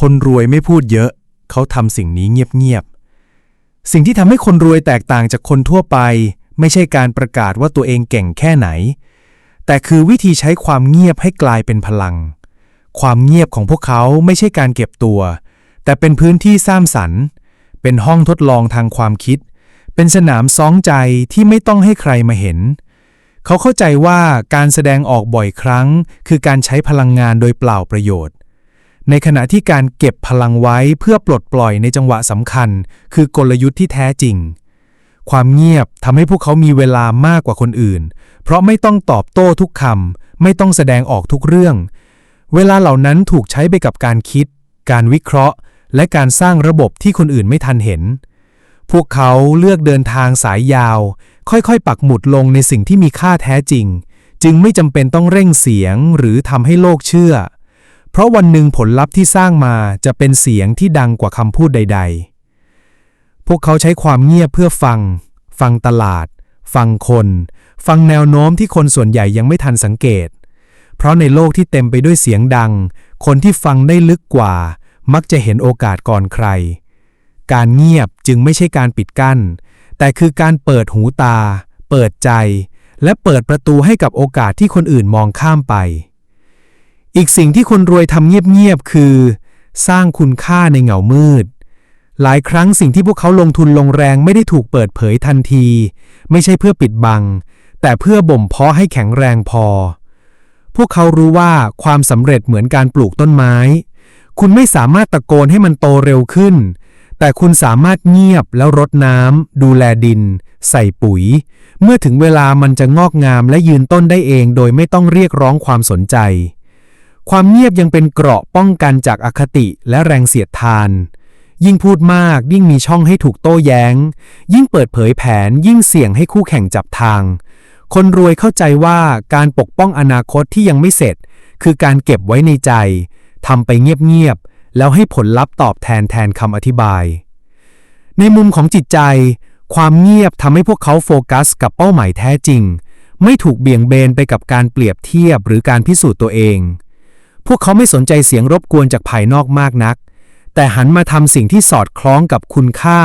คนรวยไม่พูดเยอะ เขาทำสิ่งนี้เงียบๆ สิ่งที่ทำให้คนรวยแตกต่างจากคนทั่วไป ไม่ใช่การประกาศว่าตัวเองเก่งแค่ไหน แต่คือวิธีใช้ความเงียบให้กลายเป็นพลัง ความเงียบของพวกเขาไม่ใช่การเก็บตัว แต่เป็นพื้นที่สร้างสรรค์ เป็นห้องทดลองทางความคิด เป็นสนามซ้องใจที่ไม่ต้องให้ใครมาเห็นเขาเข้าใจว่าการแสดงออกบ่อยครั้ง คือการใช้พลังงานโดยเปล่าประโยชน์ ในขณะที่การเก็บพลังไว้เพื่อปลดปล่อยในจังหวะสำคัญ คือกลยุทธ์ที่แท้จริง ความเงียบทำให้พวกเขามีเวลามากกว่าคนอื่น เพราะไม่ต้องตอบโต้ทุกคำไม่ต้องแสดงออกทุกเรื่อง เวลาเหล่านั้นถูกใช้ไปกับการคิด การวิเคราะห์ และการสร้างระบบที่คนอื่นไม่ทันเห็น พวกเขาเลือกเดินทางสายยาว ค่อยๆ ปักหมุดลงในสิ่งที่มีค่าแท้จริง จึงไม่จำเป็นต้องเร่งเสียงหรือทำให้โลกเชื่อ เพราะวันหนึ่งผลลัพธ์ที่สร้างมาจะเป็นเสียงที่ดังกว่าคำพูดใด ๆ พวกเขาใช้ความเงียบเพื่อฟัง ฟังตลาด ฟังคน ฟังแนวโน้มที่คนส่วนใหญ่ยังไม่ทันสังเกต เพราะในโลกที่เต็มไปด้วยเสียงดัง คนที่ฟังได้ลึกกว่า มักจะเห็นโอกาสก่อนใคร การเงียบจึงไม่ใช่การปิดกั้น แต่คือการเปิดหูตา เปิดใจ และเปิดประตูให้กับโอกาสที่คนอื่นมองข้ามไป อีกสิ่งที่คนรวยทำเงียบๆคือ สร้างคุณค่าในเหงามืด หลายครั้งสิ่งที่พวกเขาลงทุนลงแรงไม่ได้ถูกเปิดเผยทันที ไม่ใช่เพื่อปิดบัง แต่เพื่อบ่มเพาะให้แข็งแรงพอ พวกเขารู้ว่าความสำเร็จเหมือนการปลูกต้นไม้ คุณไม่สามารถตะโกนให้มันโตเร็วขึ้น แต่คุณสามารถเงียบแล้วรดน้ำดูแลดิน ใส่ปุ๋ย เมื่อถึงเวลามันจะงอกงามและยืนต้นได้เองโดยไม่ต้องเรียกร้องความสนใจ ความเงียบยังเป็นเกราะป้องกันจากอคติและแรงเสียดทาน ยิ่งพูดมากยิ่งมีช่องให้ถูกโต้แย้ง ยิ่งเปิดเผยแผนยิ่งเสี่ยงให้คู่แข่งจับทาง คนรวยเข้าใจว่าการปกป้องอนาคตที่ยังไม่เสร็จ คือการเก็บไว้ในใจทำไปเงียบๆแล้วให้ผลลัพธ์ตอบแทนแทนคำอธิบาย ในมุมของจิตใจ ความเงียบทำให้พวกเขาโฟกัสกับเป้าหมายแท้จริง ไม่ถูกเบี่ยงเบนไปกับการเปรียบเทียบหรือการพิสูจน์ตัวเอง พวกเขาไม่สนใจเสียงรบกวนจากภายนอกมากนัก แต่หันมาทำสิ่งที่สอดคล้องกับคุณค่า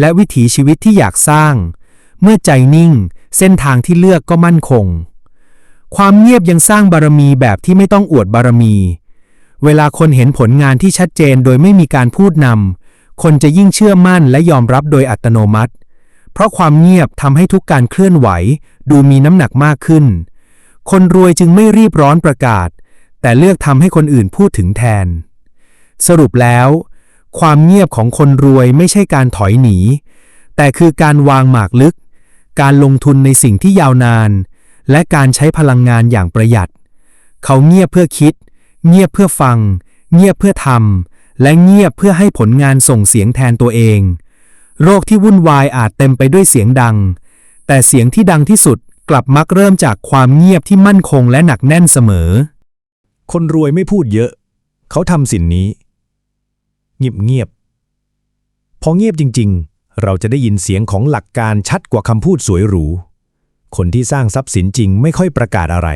และวิถีชีวิตที่อยากสร้าง เมื่อใจนิ่ง เส้นทางที่เลือกก็มั่นคง ความเงียบยังสร้างบารมีแบบที่ไม่ต้องอวดบารมี เวลาคนเห็นผลงานที่ชัดเจนโดยไม่มีการพูดนำคนจะยิ่งเชื่อมั่นและยอมรับโดยอัตโนมัติ เพราะความเงียบทำให้ทุกการเคลื่อนไหว ดูมีน้ำหนักมากขึ้น คนรวยจึงไม่รีบร้อนประกาศ แต่เลือกทำให้คนอื่นพูดถึงแทน สรุปแล้ว ความเงียบของคนรวยไม่ใช่การถอยหนี แต่คือการวางหมากลึก การลงทุนในสิ่งที่ยาวนาน และการใช้พลังงานอย่างประหยัด เขาเงียบเพื่อคิด เงียบเพื่อฟัง เงียบเพื่อทำและเงียบเพื่อให้ผลงานส่งเสียงแทนตัวเอง โรคที่วุ่นวายอาจเต็มไปด้วยเสียงดัง แต่เสียงที่ดังที่สุดกลับมักเริ่มจากความเงียบที่มั่นคงและหนักแน่นเสมอ คนรวยไม่พูดเยอะ เขาทำสิ่งนี้ เงียบเงียบๆพอเงียบจริง ๆ เราจะได้ยินเสียงของหลักการชัดกว่าคำพูดสวยหรู คนที่สร้างทรัพย์สินจริงไม่ค่อยประกาศอะไร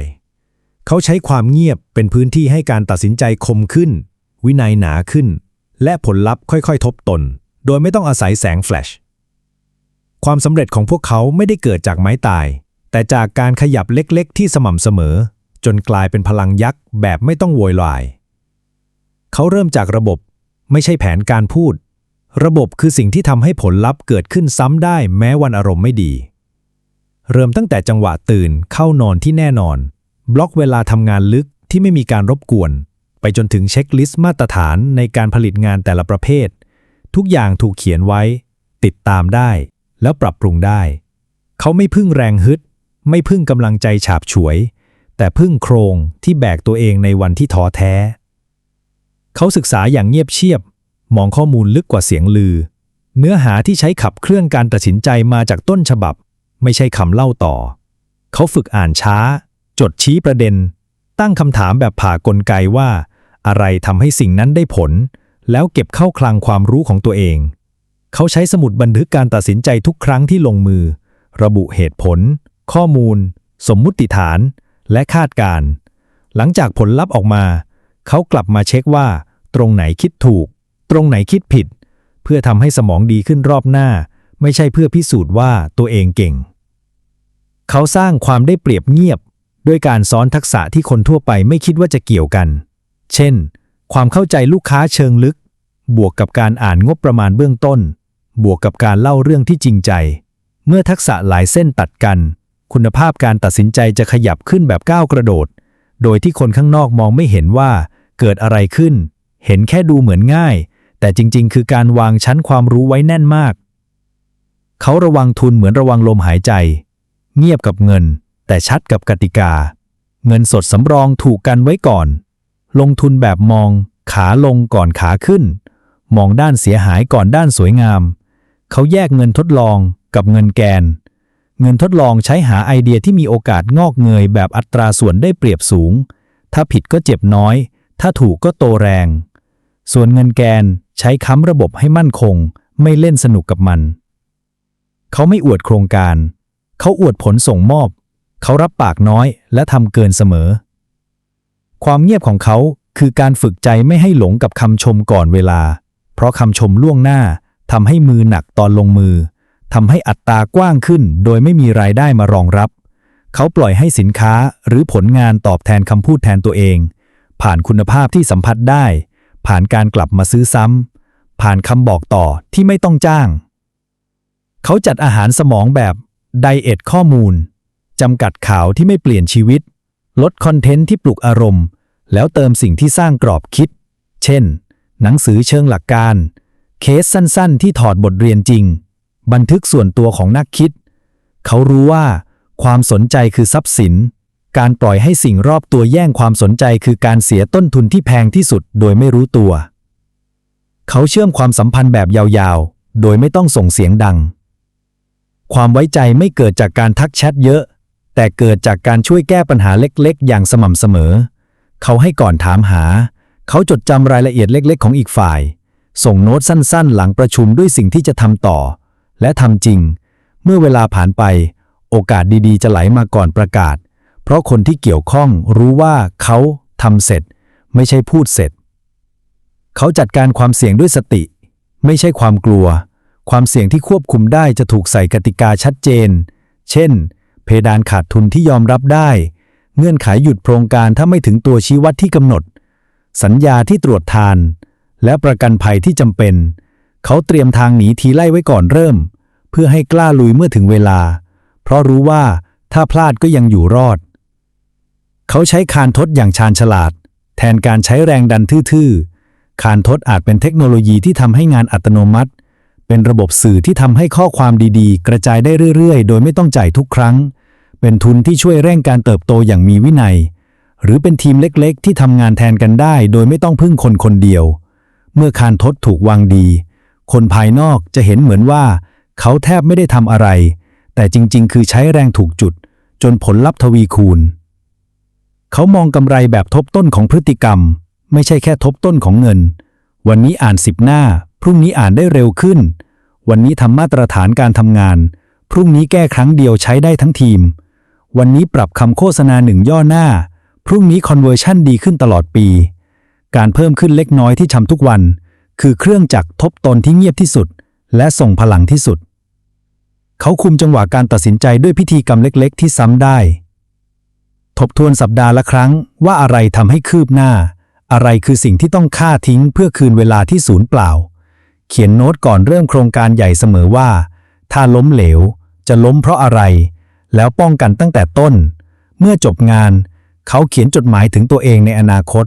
เขาใช้ความเงียบเป็นพื้นที่ให้การตัดสินใจคมขึ้น วินัยหนาขึ้น และผลลัพธ์ค่อยๆ ทบตน โดยไม่ต้องอาศัยแสงแฟลช ความสำเร็จของพวกเขาไม่ได้เกิดจากไม้ตาย แต่จากการขยับเล็กๆ ที่สม่ำเสมอ จนกลายเป็นพลังยักษ์แบบไม่ต้องโวยวาย เขาเริ่มจากระบบไม่ใช่แผนการพูด ระบบคือสิ่งที่ทำให้ผลลัพธ์เกิดขึ้นซ้ำได้แม้วันอารมณ์ไม่ดี เริ่มตั้งแต่จังหวะตื่นเข้านอนที่แน่นอน บล็อกเวลาทำงานลึกที่ไม่มีการรบกวน ไปจนถึงเช็คลิสต์มาตรฐานในการผลิตงานแต่ละประเภท ทุกอย่างถูกเขียนไว้ ติดตามได้ แล้วปรับปรุงได้ เขาไม่พึ่งแรงฮึด ไม่พึ่งกำลังใจฉาบฉวย แต่พึ่งโครงที่แบกตัวเองในวันที่ท้อแท้ เขาศึกษาอย่างเงียบเชียบ มองข้อมูลลึกกว่าเสียงลือ เนื้อหาที่ใช้ขับเคลื่อนการตัดสินใจมาจากต้นฉบับ ไม่ใช่คำเล่าต่อ เขาฝึกอ่านช้า จดชี้ประเด็น ตั้งคำถามแบบผ่ากลไกว่า อะไรทำให้สิ่งนั้นได้ผล แล้วเก็บเข้าคลังความรู้ของตัวเอง เขาใช้สมุดบันทึกการตัดสินใจทุกครั้งที่ลงมือ ระบุเหตุผล ข้อมูล สมมุติฐาน และคาดการณ์หลังจากผลลัพธ์ออกมา เขากลับมาเช็คว่า ตรงไหนคิดถูก ตรงไหนคิดผิด เพื่อทำให้สมองดีขึ้นรอบหน้า ไม่ใช่เพื่อพิสูจน์ว่าตัวเองเก่ง เขาสร้างความได้เปรียบเงียบ ด้วยการซ้อนทักษะที่คนทั่วไปไม่คิดว่าจะเกี่ยวกัน เช่น ความเข้าใจลูกค้าเชิงลึก บวกกับการอ่านงบประมาณเบื้องต้น บวกกับการเล่าเรื่องที่จริงใจ เมื่อทักษะหลายเส้นตัดกัน คุณภาพการตัดสินใจจะขยับขึ้นแบบก้าวกระโดด โดยที่คนข้างนอกมองไม่เห็นว่าเกิดอะไรขึ้น เห็นแค่ดูเหมือนง่าย แต่จริง ๆ คือการวางชั้นความรู้ไว้แน่นมาก เขาระวังทุนเหมือนระวังลมหายใจ เงียบกับเงิน แต่ชัดกับกติกา เงินสดสำรองถูกกันไว้ก่อน ลงทุนแบบมอง ขาลงก่อนขาขึ้น มองด้านเสียหายก่อนด้านสวยงาม เขาแยกเงินทดลองกับเงินแกน เงินทดลองใช้หาไอเดียที่มีโอกาสงอกเงยแบบอัตราส่วนได้เปรียบสูง ถ้าผิดก็เจ็บน้อย ถ้าถูกก็โตแรง ส่วนเงินแกนใช้ค้ำระบบให้มั่นคง ไม่เล่นสนุกกับมัน เขาไม่อวดโครงการ เขาอวดผลส่งมอบ เขารับปากน้อยและทำเกินเสมอ ความเงียบของเขาคือการฝึกใจไม่ให้หลงกับคำชมก่อนเวลา เพราะคำชมล่วงหน้าทำให้มือหนักตอนลงมือ ทำให้อัตรากว้างขึ้น โดยไม่มีรายได้มารองรับ เขาปล่อยให้สินค้าหรือผลงานตอบแทนคำพูดแทนตัวเอง ผ่านคุณภาพที่สัมผัสได้ ผ่านการกลับมาซื้อซ้ำผ่านคำบอกต่อที่ไม่ต้องจ้าง เขาจัดอาหารสมองแบบไดเอทข้อมูลจำกัดข่าวที่ไม่เปลี่ยนชีวิต ลดคอนเทนต์ที่ปลุกอารมณ์ แล้วเติมสิ่งที่สร้างกรอบคิด เช่น หนังสือเชิงหลักการ เคสสั้นๆ ที่ถอดบทเรียนจริง บันทึกส่วนตัวของนักคิด เขารู้ว่า ความสนใจคือทรัพย์สิน การปล่อยให้สิ่งรอบตัวแย่งความสนใจคือการเสียต้นทุนที่แพงที่สุดโดยไม่รู้ตัว เขาเชื่อมความสัมพันธ์แบบยาวๆ โดยไม่ต้องส่งเสียงดัง ความไว้ใจไม่เกิดจากการทักแชทเยอะ แต่เกิดจากการช่วยแก้ปัญหาเล็กๆ อย่างสม่ำเสมอ เขาให้ก่อนถามหา เขาจดจำรายละเอียดเล็ก ๆ ของอีกฝ่าย ส่งโน้ตสั้น ๆ หลังประชุมด้วยสิ่งที่จะทำต่อ และทำจริง เมื่อเวลาผ่านไป โอกาสดีๆ จะไหลมาก่อนประกาศ เพราะคนที่เกี่ยวข้องรู้ว่าเขาทำเสร็จ ไม่ใช่พูดเสร็จ เขาจัดการความเสี่ยงด้วยสติ ไม่ใช่ความกลัว ความเสี่ยงที่ควบคุมได้จะถูกใส่กติกาชัดเจน เช่น เพดานขาดทุนที่ยอมรับได้ เงื่อนไขหยุดโครงการถ้าไม่ถึงตัวชี้วัดที่กำหนด สัญญาที่ตรวจทาน และประกันภัยที่จำเป็น เขาเตรียมทางหนีทีไล่ไว้ก่อนเริ่ม เพื่อให้กล้าลุยเมื่อถึงเวลา เพราะรู้ว่าถ้าพลาดก็ยังอยู่รอด เขาใช้คานทดอย่างชาญฉลาด แทนการใช้แรงดันทื่อๆ คานทดอาจเป็นเทคโนโลยีที่ทำให้งานอัตโนมัติ เป็นระบบสื่อที่ทำให้ข้อความดีๆ กระจายได้เรื่อยๆ โดยไม่ต้องจ่ายทุกครั้ง เป็นทุนที่ช่วยเร่งการเติบโตอย่างมีวินัย หรือเป็นทีมเล็กๆ ที่ทำงานแทนกันได้ โดยไม่ต้องพึ่งคนคนเดียว เมื่อคานทดถูกวางดี คนภายนอกจะเห็นเหมือนว่า เขาแทบไม่ได้ทำอะไร แต่จริงๆ คือใช้แรงถูกจุด จนผลลัพธ์ทวีคูณ เขามองกำไรแบบทบต้นของพฤติกรรม ไม่ใช่แค่ทบต้นของเงิน วันนี้อ่านสิบหน้า พรุ่งนี้อ่านได้เร็วขึ้น วันนี้ทำมาตรฐานการทำงาน พรุ่งนี้แก้ครั้งเดียวใช้ได้ทั้งทีม วันนี้ปรับคำโฆษณาหนึ่งย่อหน้า พรุ่งนี้คอนเวอร์ชันดีขึ้นตลอดปี การเพิ่มขึ้นเล็กน้อยที่ทำทุกวัน คือเครื่องจักรทบตนที่เงียบที่สุด และส่งพลังที่สุด เขาคุมจังหวะการตัดสินใจด้วยพิธีกรรมเล็กๆ ที่ซ้ำได้ ทบทวนสัปดาห์ละครั้งว่าอะไรทำให้คืบหน้า อะไรคือสิ่งที่ต้องฆ่าทิ้งเพื่อคืนเวลาที่ศูนย์เปล่า เขียนโน้ตก่อนเริ่มโครงการใหญ่เสมอว่า ถ้าล้มเหลว จะล้มเพราะอะไร แล้วป้องกันตั้งแต่ต้น เมื่อจบงาน เขาเขียนจดหมายถึงตัวเองในอนาคต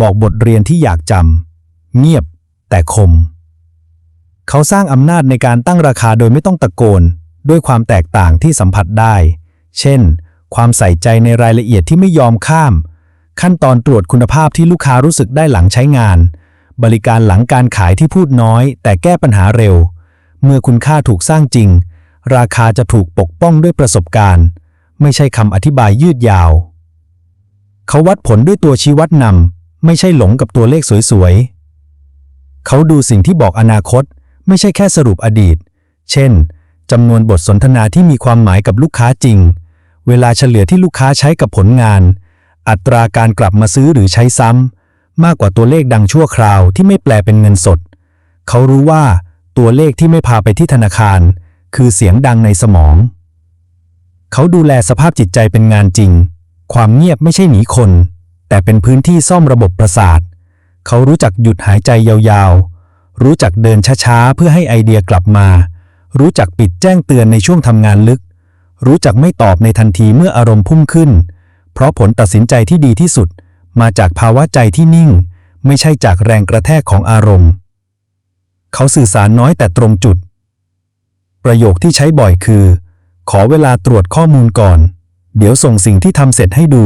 บอกบทเรียนที่อยากจำเงียบแต่คม เขาสร้างอำนาจในการตั้งราคาโดยไม่ต้องตะโกน ด้วยความแตกต่างที่สัมผัสได้ เช่น ความใส่ใจในรายละเอียดที่ไม่ยอมข้าม ขั้นตอนตรวจคุณภาพที่ลูกค้ารู้สึกได้หลังใช้งาน บริการหลังการขายที่พูดน้อย แต่แก้ปัญหาเร็ว เมื่อคุณค่าถูกสร้างจริง ราคาจะถูกปกป้องด้วยประสบการณ์ ไม่ใช่คำอธิบายยืดยาว เขาวัดผลด้วยตัวชี้วัดนำไม่ใช่หลงกับตัวเลขสวยๆ เขาดูสิ่งที่บอกอนาคต ไม่ใช่แค่สรุปอดีต เช่นจำนวนบทสนทนาที่มีความหมายกับลูกค้าจริง เวลาเฉลี่ยที่ลูกค้าใช้กับผลงาน อัตราการกลับมาซื้อหรือใช้ซ้ำมากกว่าตัวเลขดังชั่วคราวที่ไม่แปลเป็นเงินสด เขารู้ว่าตัวเลขที่ไม่พาไปที่ธนาคาร คือเสียงดังในสมอง เขาดูแลสภาพจิตใจเป็นงานจริง ความเงียบไม่ใช่หนีคน แต่เป็นพื้นที่ซ่อมระบบประสาท เขารู้จักหยุดหายใจยาวๆ รู้จักเดินช้าๆ เพื่อให้ไอเดียกลับมา รู้จักปิดแจ้งเตือนในช่วงทำงานลึก รู้จักไม่ตอบในทันทีเมื่ออารมณ์พุ่งขึ้น เพราะผลตัดสินใจที่ดีที่สุด มาจากภาวะใจที่นิ่ง ไม่ใช่จากแรงกระแทกของอารมณ์ เขาสื่อสารน้อยแต่ตรงจุด ประโยคที่ใช้บ่อยคือ ขอเวลาตรวจข้อมูลก่อน เดี๋ยวส่งสิ่งที่ทำเสร็จให้ดู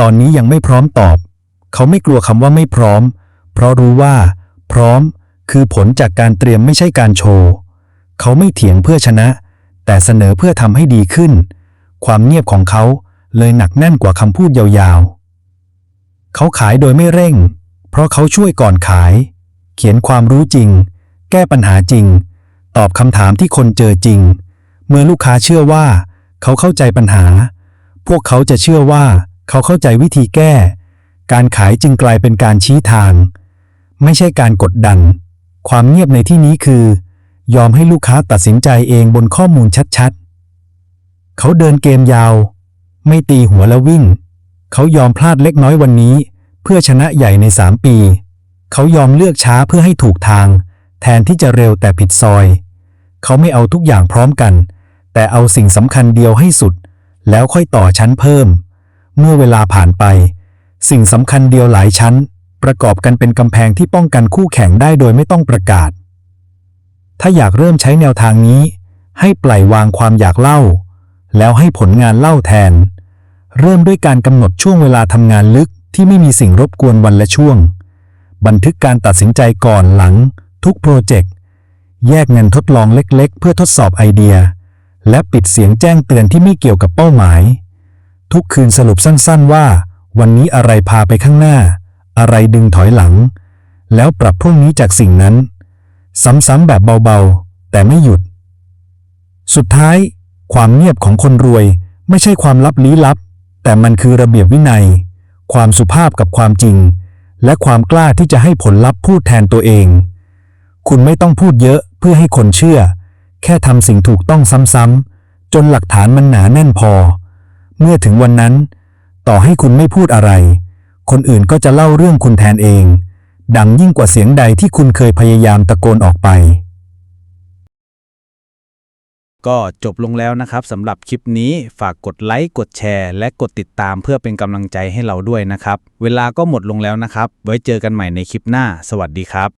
ตอนนี้ยังไม่พร้อมตอบ เขาไม่กลัวคำว่าไม่พร้อม เพราะรู้ว่า พร้อม คือผลจากการเตรียมไม่ใช่การโชว์ เขาไม่เถียงเพื่อชนะ แต่เสนอเพื่อทำให้ดีขึ้น ความเงียบของเขาเลยหนักแน่นกว่าคำพูดยาวๆ เขาขายโดยไม่เร่ง เพราะเขาช่วยก่อนขาย เขียนความรู้จริง แก้ปัญหาจริง ตอบคำถามที่คนเจอจริง เมื่อลูกค้าเชื่อว่า เขาเข้าใจปัญหา พวกเขาจะเชื่อว่า เขาเข้าใจวิธีแก้ การขายจึงกลายเป็นการชี้ทาง ไม่ใช่การกดดัน ความเงียบในที่นี้คือ ยอมให้ลูกค้าตัดสินใจเองบนข้อมูลชัดๆ เขาเดินเกมยาว ไม่ตีหัวแล้ววิ่ง เขายอมพลาดเล็กน้อยวันนี้ เพื่อชนะใหญ่ในสามปี เขายอมเลือกช้าเพื่อให้ถูกทาง แทนที่จะเร็วแต่ผิดซอย เขาไม่เอาทุกอย่างพร้อมกัน แต่เอาสิ่งสำคัญเดียวให้สุด แล้วค่อยต่อชั้นเพิ่ม เมื่อเวลาผ่านไป สิ่งสำคัญเดียวหลายชั้น ประกอบกันเป็นกำแพงที่ป้องกันคู่แข่งได้โดยไม่ต้องประกาศ ถ้าอยากเริ่มใช้แนวทางนี้ ให้ปล่อยวางความอยากเล่า แล้วให้ผลงานเล่าแทน เริ่มด้วยการกำหนดช่วงเวลาทำงานลึกที่ไม่มีสิ่งรบกวนวันละช่วง บันทึกการตัดสินใจก่อนหลัง ทุกโปรเจกต์ แยกเงินทดลองเล็กๆ เพื่อทดสอบไอเดีย และปิดเสียงแจ้งเตือนที่ไม่เกี่ยวกับเป้าหมาย ทุกคืนสรุปสั้นๆว่า วันนี้อะไรพาไปข้างหน้า อะไรดึงถอยหลัง แล้วปรับพรุ่งนี้จากสิ่งนั้น ซ้ำๆแบบเบาๆ แต่ไม่หยุด สุดท้าย ความเงียบของคนรวยไม่ใช่ความลับลี้ลับ แต่มันคือระเบียบวินัย ความสุภาพกับความจริง และความกล้าที่จะให้ผลลัพธ์พูดแทนตัวเอง คุณไม่ต้องพูดเยอะเพื่อให้คนเชื่อ แค่ทำสิ่งถูกต้องซ้ำๆจนหลักฐานมันหนาแน่นพอ เมื่อถึงวันนั้น ต่อให้คุณไม่พูดอะไร คนอื่นก็จะเล่าเรื่องคุณแทนเอง ดังยิ่งกว่าเสียงใดที่คุณเคยพยายามตะโกนออกไป ก็จบลงแล้วนะครับสำหรับคลิปนี้ฝากกดไลค์กดแชร์ และกดติดตามเพื่อเป็นกำลังใจให้เราด้วยนะครับ เวลาก็หมดลงแล้วนะครับ ไว้เจอกันใหม่ในคลิปหน้า สวัสดีครับ